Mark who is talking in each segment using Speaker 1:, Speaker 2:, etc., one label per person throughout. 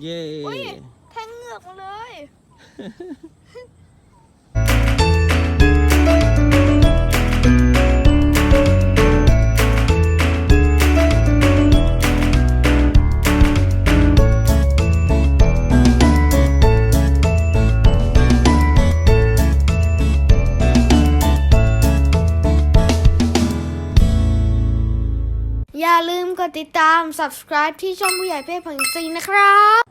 Speaker 1: เย้
Speaker 2: อุ้ยแทงเหงือกมาเลยอย่าลืมกดติดตาม subscribe ที่ช่องผู้ใหญ่เพ่ผังซิงนะครับ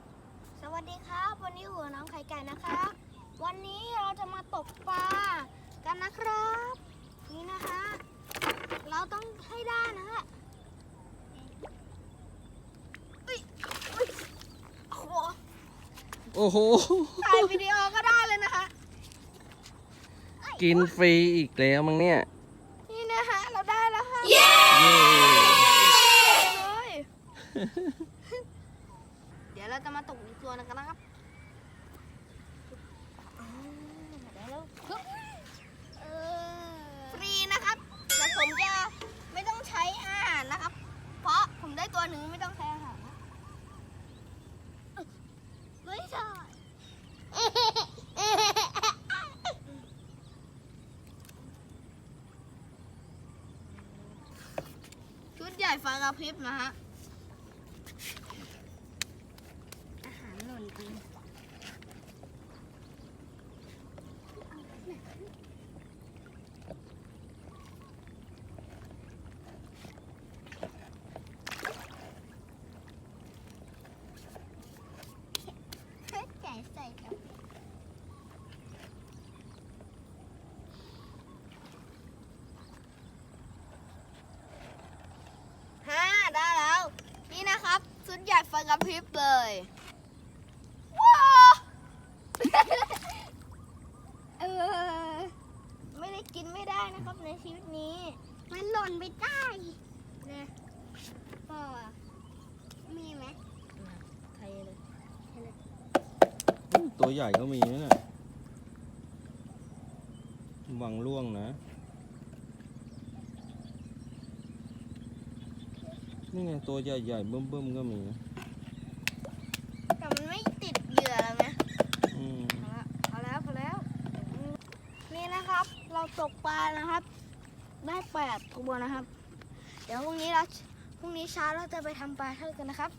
Speaker 2: สวัสดีครับ วันนี้หัวน้อง ไข่ไก่นะครับ วันนี้เราจะมาตกปลากันนะครับ นี่นะฮะเราต้องให้ได้นะฮะเอ้ยเอ้ยโอ้โห
Speaker 1: โอ้โห
Speaker 2: ถ่ายวิดีโอก็ได้เลยนะคะ
Speaker 1: กินฟรีอีกแล้วมั้งเนี่ย
Speaker 2: นี่นะฮะเราได้แล้วค่ะ
Speaker 1: เย้
Speaker 2: เลยเดี๋ยวเราจะมาตกอีกตัวหนึงกันนะครับอ่าเดี๋ยวเราฮึบเออฟรีนะครับแต่ผมจะไม่ต้องใช้อาหารนะครับ เพราะผมได้ตัวหนึ่งไม่ต้องใช้อาหารนะไม่ใช่ ชุด ใหญ่ไฟกระพริบนะฮะ อาหารหล่นจริงแก่ใส่ครับห้าได้แล้ว นี่นะครับชุด ใหญ่ไฟกระพริบเลยว้าวเออไม่ได้กินไม่ได้นะครับในชีวิตนี้ มันหล่นไปได้นะพ่อมีไหมใครเลย
Speaker 1: ตัวใหญ่ก็มีนะเนี่ยหวังล่วงนะ นี่ไงตัวใหญ่ๆเบิ่มๆก็มีนะ
Speaker 2: แต่มันไม่ติดเหยื่อแล้วไง
Speaker 1: อืม
Speaker 2: พอแล้วพอแล้ว นี่นะครับ เราตกปลานะครับ ได้แปดตัวนะครับ เดี๋ยวพรุ่งนี้เราพรุ่งนี้เช้าเราจะไปทำปลาเท่ากันนะครับ